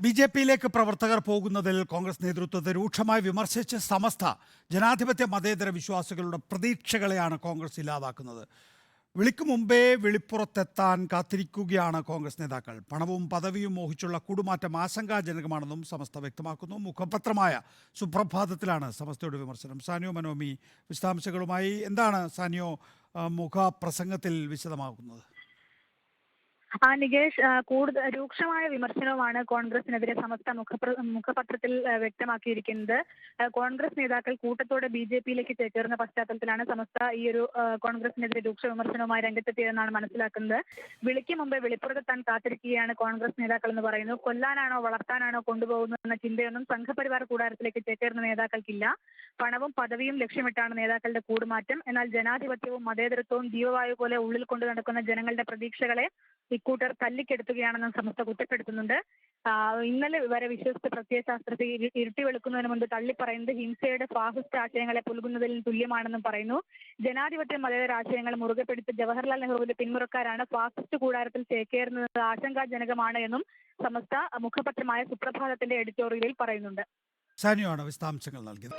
B J പിയിലേക്ക് പ്രവർത്തകർ പോകുന്നതിൽ കോൺഗ്രസ് നേതൃത്വത്തെ രൂക്ഷമായി വിമർശിച്ച് സമസ്ത ജനാധിപത്യ മതേതര വിശ്വാസികളുടെ പ്രതീക്ഷകളെയാണ് കോൺഗ്രസ് ഇല്ലാതാക്കുന്നത്. വിളിക്കു മുമ്പേ വിളിപ്പുറത്തെത്താൻ കാത്തിരിക്കുകയാണ് കോൺഗ്രസ് നേതാക്കൾ. പണവും പദവിയും മോഹിച്ചുള്ള കൂടുമാറ്റം ആശങ്കാജനകമാണെന്നും സമസ്ത വ്യക്തമാക്കുന്നു. മുഖപത്രമായ സുപ്രഭാതത്തിലാണ് സമസ്തയുടെ വിമർശനം. സാനിയോ മനോമി വിശദാംശങ്ങളുമായി. എന്താണ് സാനിയോ മുഖപ്രസംഗത്തിൽ വിശദമാക്കുന്നത് ആ നികേഷ് കൂടുതൽ രൂക്ഷമായ വിമർശനവുമാണ് കോൺഗ്രസിനെതിരെ സമസ്ത മുഖപ്ര മുഖപത്രത്തിൽ വ്യക്തമാക്കിയിരിക്കുന്നത്. കോൺഗ്രസ് നേതാക്കൾ കൂട്ടത്തോടെ ബി ജെ പിയിലേക്ക് ചേക്കേറുന്ന പശ്ചാത്തലത്തിലാണ് സമസ്ത ഈ ഒരു കോൺഗ്രസിനെതിരെ രൂക്ഷ വിമർശനവുമായി രംഗത്തെത്തിയതെന്നാണ് മനസ്സിലാക്കുന്നത്. വിളിക്ക് മുമ്പേ വെളിപ്പുറത്തെത്താൻ കാത്തിരിക്കുകയാണ് കോൺഗ്രസ് നേതാക്കൾ എന്ന് പറയുന്നു. കൊല്ലാനാണോ വളർത്താനാണോ കൊണ്ടുപോകുന്നതെന്ന ചിന്തയൊന്നും സംഘപരിവാർ കൂടാരത്തിലേക്ക് ചേക്കേറുന്ന നേതാക്കൾക്കില്ല. പണവും പദവിയും ലക്ഷ്യമിട്ടാണ് നേതാക്കളുടെ കൂടുമാറ്റം. എന്നാൽ ജനാധിപത്യവും മതേതരത്വവും ജീവവായു പോലെ ഉള്ളിൽ കൊണ്ടു നടക്കുന്ന ജനങ്ങളുടെ പ്രതീക്ഷകളെ ഇക്കൂട്ടർ തല്ലിക്കെടുത്തുകയാണെന്നും സമസ്ത കുറ്റപ്പെടുത്തുന്നുണ്ട്. ഇന്നലെ വരെ വിശ്വസിച്ച പ്രത്യയശാസ്ത്രത്തെ ഇരു- ഇരുട്ടി വെളുക്കുന്നതിന് മുൻപ് തള്ളിപ്പറയുന്നത് ഹിംസയുടെ ഫാസിസ്റ്റ് ആശയങ്ങളെ പുലുകുന്നതിൽ തുല്യമാണെന്നും പറയുന്നു. ജനാധിപത്യ മതേതര ആശയങ്ങൾ മുറുകെ പിടിച്ച് ജവഹർലാൽ നെഹ്റുവിന്റെ പിന്മുറക്കാരാണ് ഫാസിസ്റ്റ് കൂടാരത്തിൽ ചേക്കേറുന്നത് ആശങ്കാജനകമാണ് എന്നും സമസ്ത മുഖപത്രമായ സുപ്രഭാതത്തിന്റെ എഡിറ്റോറിയലിൽ പറയുന്നുണ്ട്. സാനിയോ ആണ് വിശദാംശങ്ങൾ നൽകിയത്